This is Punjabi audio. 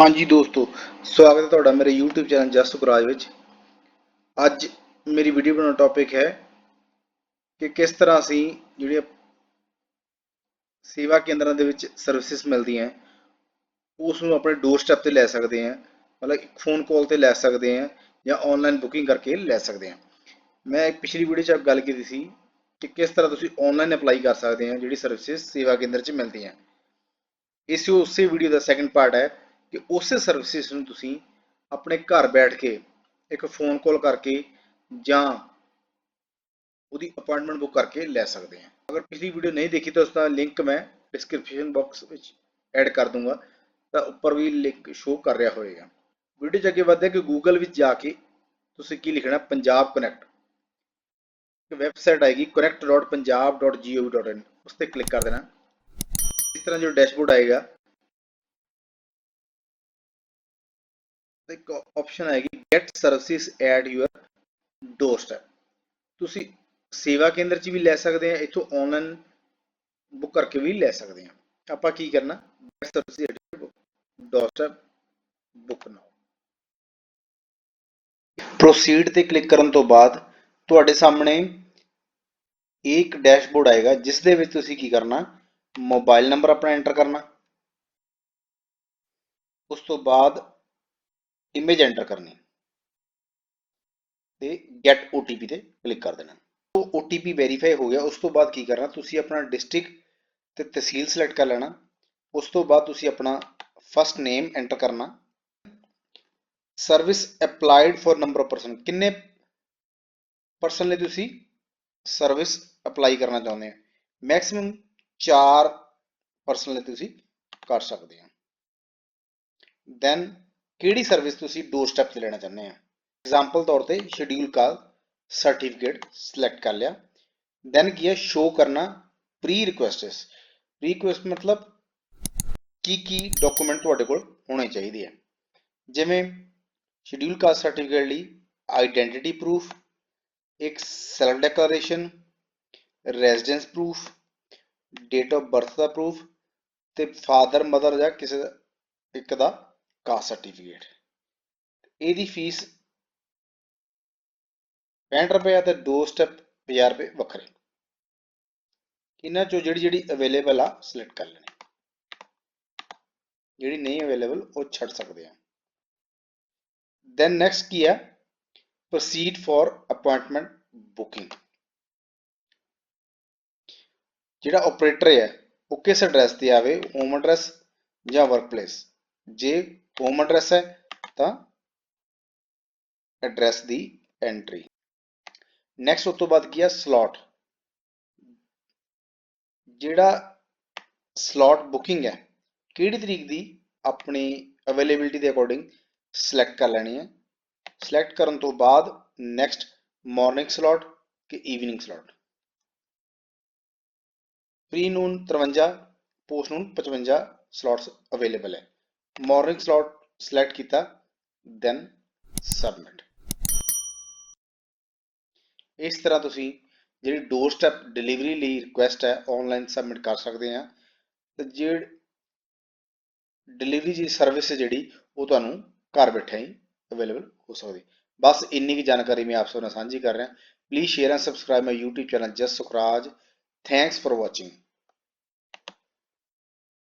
ਹਾਂਜੀ ਦੋਸਤੋ ਸਵਾਗਤ ਹੈ ਤੁਹਾਡਾ ਮੇਰੇ YouTube ਚੈਨਲ ਜਸਟ ਸੁਖਰਾਜ ਵਿੱਚ। ਅੱਜ ਮੇਰੀ ਵੀਡੀਓ ਬਣਾਉਣ ਦਾ ਟੌਪਿਕ ਹੈ ਕਿ ਕਿਸ ਤਰ੍ਹਾਂ ਅਸੀਂ ਜਿਹੜੀਆਂ ਸੇਵਾ ਕੇਂਦਰਾਂ ਦੇ ਵਿੱਚ ਸਰਵਿਸਿਜ਼ ਮਿਲਦੀਆਂ ਹੈ, ਉਸ ਨੂੰ ਆਪਣੇ ਡੋਰ ਸਟੈਪ ਤੇ ਲੈ ਸਕਦੇ ਹਾਂ ਮਤਲਬ ਇੱਕ ਫੋਨ ਕਾਲ ਤੇ ਲੈ ਸਕਦੇ ਹਾਂ ਜਾਂ ਆਨਲਾਈਨ ਬੁਕਿੰਗ ਕਰਕੇ ਲੈ ਸਕਦੇ ਹਾਂ। ਮੈਂ ਪਿਛਲੀ ਵੀਡੀਓ 'ਚ ਗੱਲ ਕੀਤੀ ਸੀ ਕਿ ਕਿਸ ਤਰ੍ਹਾਂ ਤੁਸੀਂ ਆਨਲਾਈਨ ਅਪਲਾਈ ਕਰ ਸਕਦੇ ਹਾਂ ਜਿਹੜੀ ਸਰਵਿਸਿਜ਼ ਸੇਵਾ ਕੇਂਦਰ 'ਚ ਮਿਲਦੀਆਂ ਇਸ ਉਸੇ ਵੀਡੀਓ ਦਾ ਸੈਕੰਡ ਪਾਰਟ ਹੈ ਕਿ ਉਸੇ ਸਰਵਿਸਿਜ਼ ਨੂੰ ਤੁਸੀਂ ਆਪਣੇ ਘਰ ਬੈਠ ਕੇ ਇੱਕ ਫੋਨ ਕਾਲ ਕਰਕੇ ਜਾਂ ਉਹਦੀ ਅਪਾਇੰਟਮੈਂਟ ਬੁੱਕ ਕਰਕੇ ਲੈ ਸਕਦੇ ਹਾਂ। ਅਗਰ ਪਿਛਲੀ ਵੀਡੀਓ ਨਹੀਂ ਦੇਖੀ ਤਾਂ ਉਸ ਦਾ ਲਿੰਕ ਮੈਂ ਡਿਸਕ੍ਰਿਪਸ਼ਨ ਬਾਕਸ ਵਿੱਚ ਐਡ ਕਰ ਦੂੰਗਾ, ਤਾਂ ਉੱਪਰ ਵੀ ਲਿੰਕ ਸ਼ੋ ਕਰ ਰਿਹਾ ਹੋਏਗਾ। ਵੀਡੀਓ 'ਚ ਅੱਗੇ ਵਧਦੇ ਕਿ ਗੂਗਲ ਵਿੱਚ ਜਾ ਕੇ ਤੁਸੀਂ ਕੀ ਲਿਖਣਾ? ਪੰਜਾਬ ਕਨੈਕਟ ਇੱਕ ਵੈਬਸਾਈਟ ਆਏਗੀ connect.punjab.gov.in ਉਸ ਤੇ ਕਲਿੱਕ ਕਰ ਦੇਣਾ। ਇਸ ਤਰ੍ਹਾਂ ਜੋ ਡੈਸ਼ਬੋਰਡ ਆਏਗਾ ਇੱਕ ਆਪਸ਼ਨ ਆਏਗੀ get services at your doorstep ਤੁਸੀਂ ਸੇਵਾ ਕੇਂਦਰ 'ਚ ਵੀ ਲੈ ਸਕਦੇ ਆ, ਇੱਥੋਂ ਆਨਲਾਈਨ ਬੁੱਕ ਕਰਕੇ ਵੀ ਲੈ ਸਕਦੇ ਆ। ਆਪਾਂ ਕੀ ਕਰਨਾ? Get services at doorstep book now proceed ਤੇ ਕਲਿੱਕ ਕਰਨ ਤੋਂ ਬਾਅਦ ਤੁਹਾਡੇ ਸਾਹਮਣੇ ਇੱਕ ਡੈਸ਼ਬੋਰਡ ਆਏਗਾ, ਜਿਸ ਦੇ ਵਿੱਚ ਤੁਸੀਂ ਕੀ ਕਰਨਾ? ਮੋਬਾਈਲ ਨੰਬਰ ਆਪਣਾ ਐਂਟਰ ਕਰਨਾ। ਉਸ ਤੋਂ ਬਾਅਦ ਇਮੇਜ ਐਂਟਰ ਕਰਨੀ। ਤੇ ਗੈਟ OTP ਤੇ ਕਲਿੱਕ ਕਰ ਦੇਣਾ। ਉਹ OTP ਵੈਰੀਫਾਈ ਹੋ ਗਿਆ, ਉਸ ਤੋਂ ਬਾਅਦ ਕੀ ਕਰਨਾ, ਤੁਸੀਂ ਆਪਣਾ ਡਿਸਟ੍ਰਿਕਟ ਤੇ ਤਹਿਸੀਲ ਸਿਲੈਕਟ ਕਰ ਲੈਣਾ। ਉਸ ਤੋਂ ਬਾਅਦ ਤੁਸੀਂ ਆਪਣਾ ਫਸਟ ਨੇਮ ਐਂਟਰ ਕਰਨਾ। Service applied for number of person ਕਿੰਨੇ ਪਰਸਨ ਲਈ ਤੁਸੀਂ ਸਰਵਿਸ ਅਪਲਾਈ ਕਰਨਾ ਚਾਹੁੰਦੇ ਹੋ? ਮੈਕਸਿਮਮ 4 ਪਰਸਨ ਲਈ ਤੁਸੀਂ ਕਰ ਸਕਦੇ ਹੋ। ਦੈਨ ਕਿਹੜੀ ਸਰਵਿਸ ਤੁਸੀਂ ਡੋਰ ਸਟੈਪ ਤੇ ਲੈਣਾ ਚਾਹੁੰਦੇ ਆ? ਐਗਜ਼ਾਮਪਲ ਤੌਰ ਤੇ ਸ਼ਡਿਊਲ ਕਾਲ ਸਰਟੀਫਿਕੇਟ ਸਿਲੈਕਟ ਕਰ ਲਿਆ। ਦੈਨ ਕੀ ਹੈ? ਸ਼ੋ ਕਰਨਾ ਪ੍ਰੀ ਰਿਕੁਐਸਟਸ ਪ੍ਰੀ ਰਿਕੁਐਸਟ ਮਤਲਬ ਕੀ ਕੀ ਡਾਕੂਮੈਂਟ ਤੁਹਾਡੇ ਕੋਲ ਹੋਣੇ ਚਾਹੀਦੇ ਆ। ਜਿਵੇਂ ਸ਼ਡਿਊਲ ਕਾਸਟ ਸਰਟੀਫਿਕੇਟ ਲਈ ਆਈਡੈਂਟੀਟੀ ਪ੍ਰੂਫ ਇੱਕ self declaration residence proof date of birth the proof ਤੇ ਫਾਦਰ ਮਦਰ ਜਾਂ ਕਿਸੇ ਇੱਕ ਦਾ ਕਾਸਟ ਸਰਟੀਫਿਕੇਟ। ਇਹਦੀ ਫੀਸ 65 ਰੁਪਏ ਤੇ ਦੋ ਸਟੈਪ 50 ਰੁਪਏ ਵੱਖਰੇ। ਇਹਨਾਂ ਚੋਂ ਜਿਹੜੀ ਜਿਹੜੀ ਅਵੇਲੇਬਲ ਆ ਸਿਲੈਕਟ ਕਰ ਲੈਣੀ। ਜਿਹੜੀ ਨਹੀਂ ਅਵੇਲੇਬਲ ਉਹ ਛੱਡ ਸਕਦੇ ਆ। ਦੈਨ ਨੈਕਸਟ ਕੀ ਹੈ ਪ੍ਰੋਸੀਡ ਫॉर ਅਪਾਇੰਟਮੈਂਟ ਬੁਕਿੰਗ ਜਿਹੜਾ ਆਪਰੇਟਰ ਹੈ ਉਹ ਕਿਸ ਐਡਰੈਸ ਤੇ ਆਵੇ? ਹੋਮ ਐਡਰੈਸ ਜਾਂ ਵਰਕਪਲੇਸ ਜੇ ਹੋਮ ਐਡਰੈਸ ਹੈ, ਤਾਂ ਐਡਰੈਸ ਦੀ ਐਂਟਰੀ ਨੈਕਸਟ ਉਸ ਤੋਂ ਬਾਅਦ ਕੀ ਹੈ ਸਲੋਟ ਜਿਹੜਾ ਸਲੋਟ ਬੁਕਿੰਗ ਹੈ, ਕਿਹੜੀ ਤਰੀਕ ਦੀ? ਆਪਣੀ ਅਵੇਲੇਬਿਲਟੀ ਦੇ ਅਕੋਰਡਿੰਗ ਸਿਲੈਕਟ ਕਰ ਲੈਣੀ ਹੈ। ਸਿਲੈਕਟ ਕਰਨ ਤੋਂ ਬਾਅਦ ਨੈਕਸਟ ਮਾਰਨਿੰਗ ਸਲੋਟ ਕਿ evening slot pre noon 53 post noon 55 slots available ਹੈ। ਮੋਰਨਿੰਗ ਸਲੋਟ ਸਿਲੈਕਟ ਕੀਤਾ ਦੈਨ ਸਬਮਿਟ ਇਸ ਤਰ੍ਹਾਂ ਤੁਸੀਂ ਜਿਹੜੀ ਡੋਰ ਸਟੈਪ ਡਿਲੀਵਰੀ ਲਈ ਰਿਕੁਐਸਟ ਹੈ ਆਨਲਾਈਨ ਸਬਮਿਟ ਕਰ ਸਕਦੇ ਆ ਤੇ ਜਿਹੜੀ ਡਿਲੀਵਰੀ ਦੀ ਸਰਵਿਸ ਹੈ ਜਿਹੜੀ, ਉਹ ਤੁਹਾਨੂੰ ਘਰ ਬੈਠੇ ਹੀ ਅਵੇਲੇਬਲ ਹੋ ਸਕਦੀ। ਬਸ ਇੰਨੀ ਕੀ ਜਾਣਕਾਰੀ ਮੈਂ ਆਪ ਸਭ ਨਾਲ ਸਾਂਝੀ ਕਰ ਰਿਹਾ। Please share and subscribe my YouTube channel Jas Sukhraj. Thanks for watching